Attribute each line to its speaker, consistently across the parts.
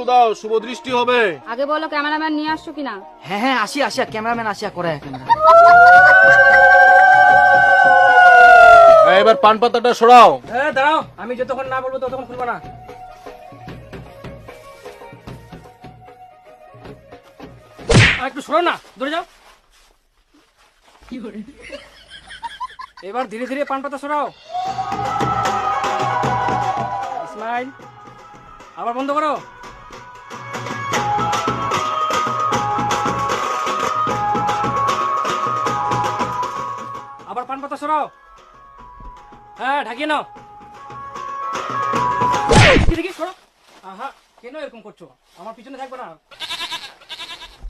Speaker 1: আলু দাও শুভ দৃষ্টি হবে।
Speaker 2: আগে বলো ক্যামেরাম্যান নিয়ে আসছো কিনা?
Speaker 3: হ্যাঁ হ্যাঁ আসি আসিয়া ক্যামেরাম্যান আসিয়া করে ক্যামেরা
Speaker 1: এবার পান পাতাটা সরাও।
Speaker 3: হ্যাঁ দাঁড়াও আমি যতক্ষণ না বলব ততক্ষণ খুলবো না। আর একটু সরো না ধরে যাও। এবার ধীরে ধীরে পান পাতা সরাও। ইসমাইল আবার বন্ধ করো। পাতা সরাও হ্যাঁ ঢাকিয়ে নাও। দেখি, সরো আহা কেন এরকম করছ? আমার পিছনে থাকবে না।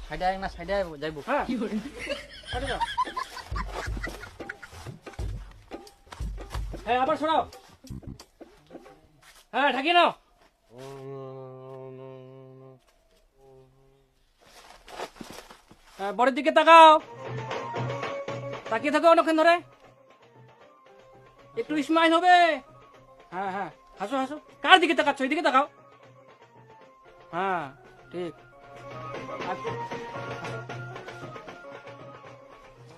Speaker 4: সাইডে আয় না সাইডে আয় যাইবো।
Speaker 3: হ্যাঁ। সাইডে যাও। হ্যাঁ আবার সরাও হ্যাঁ ঢাকিয়ে নাও। হ্যাঁ বড়ের দিকে তাকাও। তাকিয়ে থাকো অনেকক্ষণ ধরে। একটু স্মাইল হবে? হ্যাঁ হ্যাঁ। হাসো হাসো। কার দিকে তাকাচ্ছ? এদিকে তাকাও। হ্যাঁ ঠিক।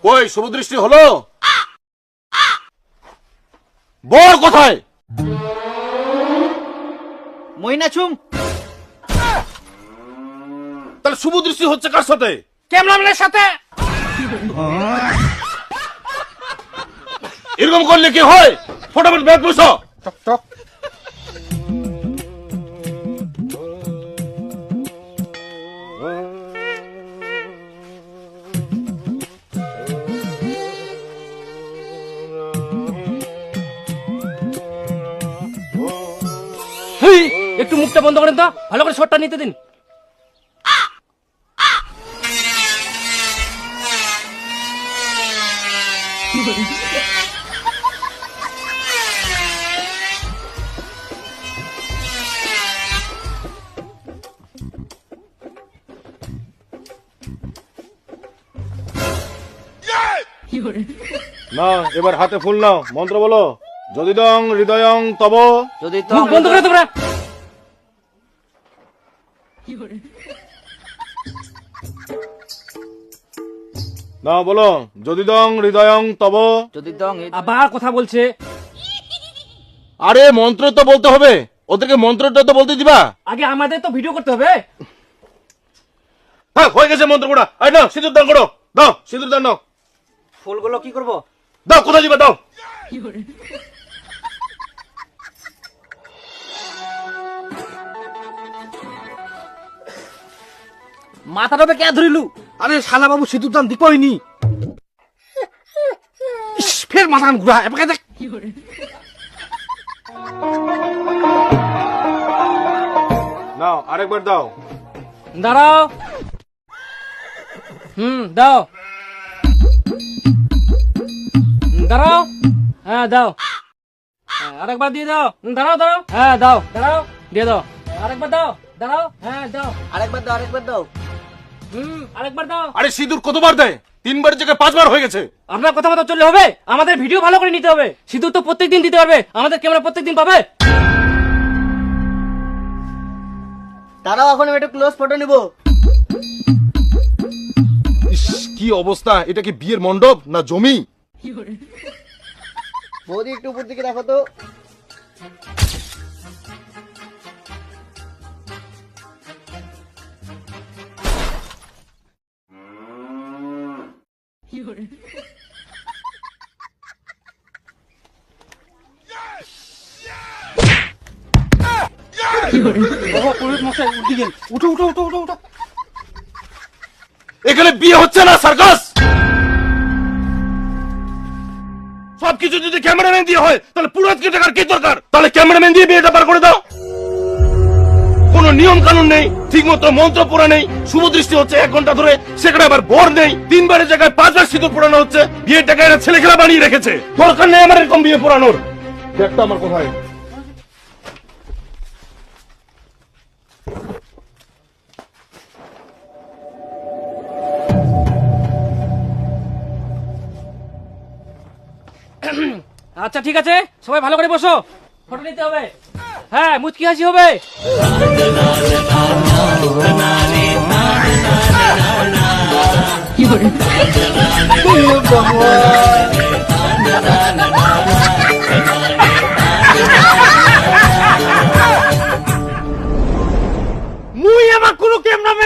Speaker 1: কই শুভ দৃষ্টি হলো? বল কোথায়?
Speaker 4: মইনা চুম
Speaker 1: তাহলে শুভ দৃষ্টি হচ্ছে কার সাথে?
Speaker 3: ক্যামেরাম্যানের সাথে।
Speaker 1: এরকম করলে কি হয়? ফটাফট ব্যাগ বসো
Speaker 3: হেই, একটু মুখটা বন্ধ করেন তো ভালো করে শটটা নিতে দিন।
Speaker 1: না এবার হাতে ফুল নাও। মন্ত্র বলো যদি দং হৃদয়ং তব।
Speaker 4: যদি
Speaker 3: মুখ বন্ধ করে তোমরা।
Speaker 1: না বলো যদি দং হৃদয়ং তব।
Speaker 4: যদি দং
Speaker 3: আবার কথা বলছে।
Speaker 1: আরে মন্ত্র তো বলতে হবে। ওদেরকে মন্ত্রটা তো বলতে দিবা।
Speaker 3: আগে আমাদের তো ভিডিও করতে হবে।
Speaker 1: হ্যাঁ হয়ে গেছে মন্ত্র আরে নাও সিঁদুর দান করো। দাও সিঁদুর দান নাও।
Speaker 4: ফুলগুলো কি করব?
Speaker 1: দাও কোথায় দিবা? দাও।
Speaker 4: মাথাটা কে ধরিলু।
Speaker 3: আরে শালা বাবু সিঁদুর দাম দিপইনি ফের মাথা ঘুরা। এবারে দেখ।
Speaker 1: নাও আরেকবার দাও।
Speaker 3: দাঁড়াও। হুম দাও। দাঁড়াও। হ্যাঁ দাও। হ্যাঁ, আরেকবার দিয়ে দাও। দাঁড়াও দাঁড়াও। হ্যাঁ দাও। দাঁড়াও। দিয়ে দাও। আরেকবার দাও। দাঁড়াও। হ্যাঁ দাও।
Speaker 4: আরেকবার দাও আরেকবার দাও।
Speaker 3: হুম আরেকবার দাও।
Speaker 1: আরে সিঁদুর কতবার দেয়? তিনবার জায়গায় পাঁচবার হয়ে গেছে।
Speaker 3: আপনার কথা মতো চললে হবে। আমাদের ভিডিও ভালো করে নিতে হবে। সিঁদুর তো প্রত্যেকদিন দিতে পারবে। আমাদের ক্যামেরা প্রত্যেকদিন পাবে।
Speaker 4: দাঁড়াও এখন আমি একটা ক্লোজ ফটো নিব।
Speaker 1: ইস, কি অবস্থা? এটা কি বিয়ের মণ্ডপ না জমি?
Speaker 4: বৌদি একটু উপর দিকে দেখো তো।
Speaker 3: উঠো উঠো উঠো উঠো উঠো।
Speaker 1: এখানে বিয়ে হচ্ছে না সার্কাস! সবকিছু যদি ক্যামেরাম্যান দিয়ে হয়, তাহলে পুরোহিতকে টাকার কি দরকার? তাহলে ক্যামেরাম্যান দিয়ে বিয়েটা পার করে দাও। কোনো নিয়ম কানুন নেই ঠিক মতো মন্ত্র পড়া নেই, শুভ দৃষ্টি হচ্ছে এক ঘণ্টা ধরে, সেখানে আবার বর নেই, তিনবারের জায়গায় পাঁচবার সিঁদুর পড়ানো হচ্ছে, বিয়ের টাকা এরা ছেলে খেলা বানিয়ে রেখেছে। দরকার নেই আমার এরকম বিয়ে পড়ানোর। দেখতো আমার কোথায়।
Speaker 3: আচ্ছা ঠিক আছে। সবাই ভালো করে বসো। ফটো নিতে হবে। হ্যাঁ মুচকি হাসি হবে।
Speaker 5: কি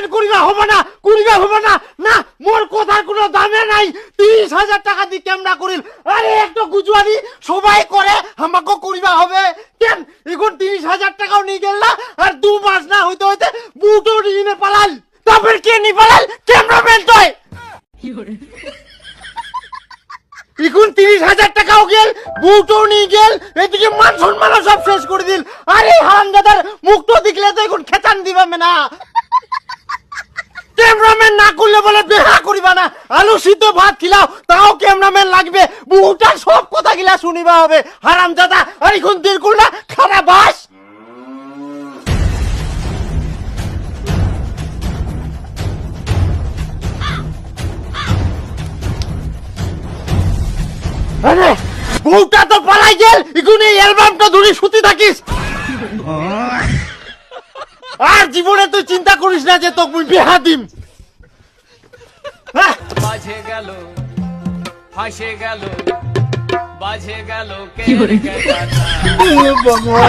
Speaker 5: ক্যামেরাম্যান করিবা হবে না করিবা হবে না। না, মোর কথার কোনো দামে নাই। তিরিশ হাজার টাকা দিয়ে ক্যামেরা করিল? আরে, একটা গুজুয়ারি সবাই করে আমাকে করিবা হবে। কেন? এখন তিরিশ হাজার টাকাও নিয়ে গেল না, আর দু মাস না হইতে হইতে বুটো নিয়ে পালাল তারপর কে নি পালাল ক্যামেরাম্যান তয় এখন তিরিশ হাজার টাকাও গেল বউটাও নিয়ে গেল, এদিকে মান সম্মানও সব শেষ করে দিল। আরে হারামজাদার মুখটো দেখলে তো এখন খেতান দিবা না। ক্যামেরাম্যান না করলে বলে বেহা করিবা না? আলু সিদ্ধ ভাত খিলাও, তাও ক্যামেরাম্যান লাগবে। বউটার সব কথা গিলা শুনিবা হবে। হারামজাদা, আর এখন দিন করলা খারাপ বাস। আরে বউটা তো পালাই গেল। এই অ্যালবামটা ধরে শুতে থাকিস। আর জীবনে তুই চিন্তা করিস না যে তোকে বিহা দিম। হ্যাঁ?
Speaker 6: বাজে গেল ফাঁসে গেল বাজে গেল কে বাবা